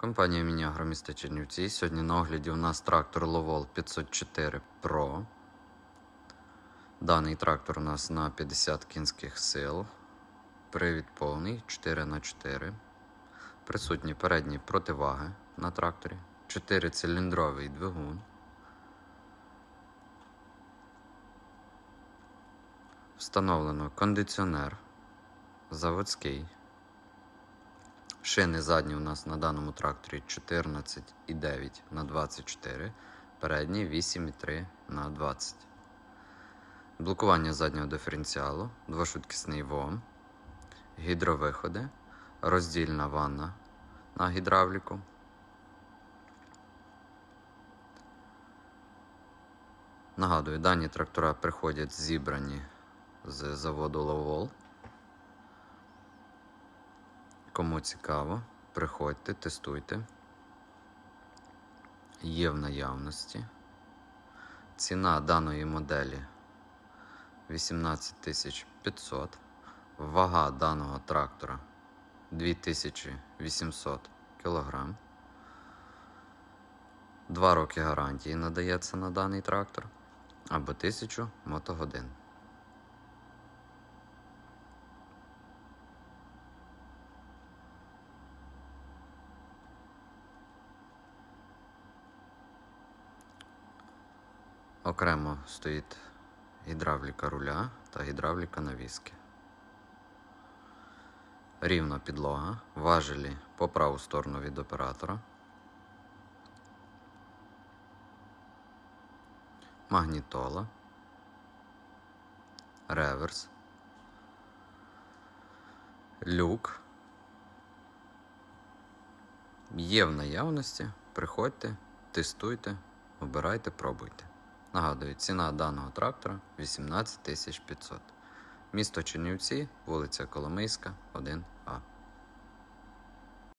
Компанія Міні Агроміста Чернівці. Сьогодні на огляді у нас трактор Ловол 504 Pro. Даний трактор у нас на 50 кінських сил. Привід повний 4х4. Присутні передні противаги на тракторі. 4-циліндровий двигун. Встановлено кондиціонер заводський. Шини задні у нас на даному тракторі 14,9 на 24, передні 8,3 на 20. Блокування заднього диференціалу, двошвидкісний ВОМ, гідровиходи, роздільна ванна на гідравліку. Нагадую, дані трактора приходять зібрані з заводу Ловол. Кому цікаво, приходьте, тестуйте. Є в наявності. Ціна даної моделі 18 500. Вага даного трактора 2800 кг. Два роки гарантії надається на даний трактор або 1000 мотогодин. Окремо стоїть гідравліка руля та гідравліка навіски. Рівна підлога, важелі по праву сторону від оператора. Магнітола. Реверс. Люк. Є в наявності. Приходьте, тестуйте, обирайте, пробуйте. Нагадую, ціна даного трактора 18 500. Місто Чернівці, вулиця Коломийська, 1А.